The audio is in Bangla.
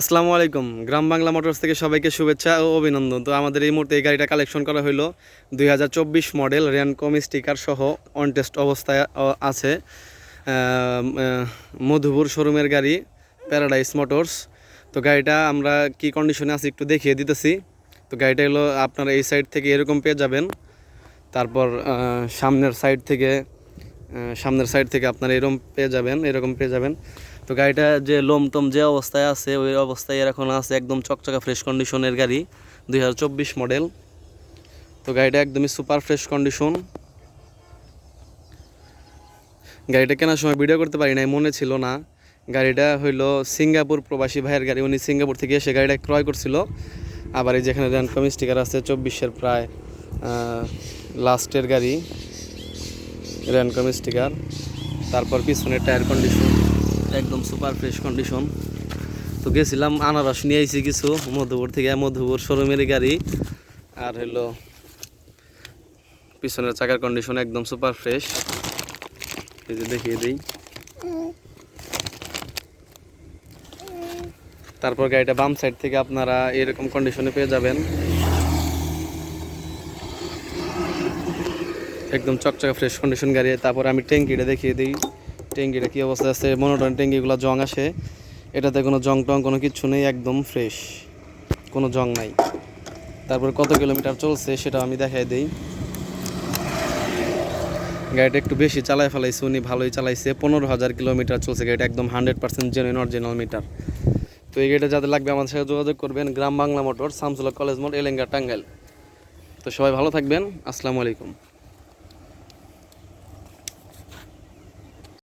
আসসালামু আলাইকুম। গ্রাম বাংলা মোটরস থেকে সবাইকে শুভেচ্ছা ও অভিনন্দন। তো আমাদের এই মুহূর্তে এই গাড়িটা কালেকশন করা হলো দুই হাজার চব্বিশ মডেল র্যানকম স্টিকার সহ অন টেস্ট অবস্থায় আছে। মধুপুর শোরুমের গাড়ি প্যারাডাইস মোটরস। তো গাড়িটা আমরা কি কন্ডিশনে আছে একটু দেখিয়ে দিতেছি। তো গাড়িটা হলো আপনারা এই সাইড থেকে এরকম পেয়ে যাবেন। তারপর সামনের সাইড থেকে সামনের সাইড থেকে আপনারা এরকম পেয়ে যাবেন, এরকম পেয়ে যাবেন। তো গাড়িটা যে লোম লোমটম যে অবস্থায় আছে, ওই অবস্থায় এখন আছে একদম চকচকা ফ্রেশ কন্ডিশনের গাড়ি দু হাজার চব্বিশ মডেল তো গাড়িটা একদমই সুপার ফ্রেশ কন্ডিশন গাড়িটা কেনার সময় ভিডিও করতে পারি নাই, মনে ছিল না। গাড়িটা হইল সিঙ্গাপুর প্রবাসী ভাইয়ের গাড়ি, উনি সিঙ্গাপুর থেকে এসে গাড়িটা ক্রয় করছিল। আবার এই যেখানে র্যানকম স্টিকার আছে, চব্বিশের প্রায় লাস্টের গাড়ি র্যানকম স্টিকার তারপর পিছনের টায়ার কন্ডিশন একদম সুপার ফ্রেশ কন্ডিশন তো গেছিলাম আনারস নিয়ে আইছি কিছু, মধুপুর থেকে মধুপুর শোরুমের গাড়ি। আর হলো পিছনের চাকার কন্ডিশন একদম সুপার ফ্রেশ এই যে দেখিয়ে দিই। তারপর গাড়িটা বাম সাইড থেকে আপনারা এরকম কন্ডিশনে পেয়ে যাবেন। একদম চকচকা ফ্রেশ কন্ডিশন গাড়ি। তারপর আমি ট্যাঙ্কিটা দেখিয়ে দিই। ট্যাঙ্কিটা কী অবস্থা আছে? মনোটন ট্যাঙ্কিগুলো জং আসে। এটাতে কোনো জং টং কোনো কিচ্ছু নেই, একদম ফ্রেশ কোনো জং নাই। তারপর কত কিলোমিটার চলছে সেটা আমি দেখাই দিই। গাড়িটা একটু বেশি চালায় ফেলাইছে, উনি ভালোই চালাইছে। পনেরো হাজার কিলোমিটার চলছে গাড়িটা, একদম hundred percent genuine original meter তো এই গাড়িটা যাদের লাগবে আমাদের সাথে যোগাযোগ করবেন, গ্রাম বাংলা মোটর, শামসুল্লাহ কলেজ মোট এলেঙ্গা টাঙ্গাইল। তো সবাই ভালো থাকবেন, আসসালামু আলাইকুম।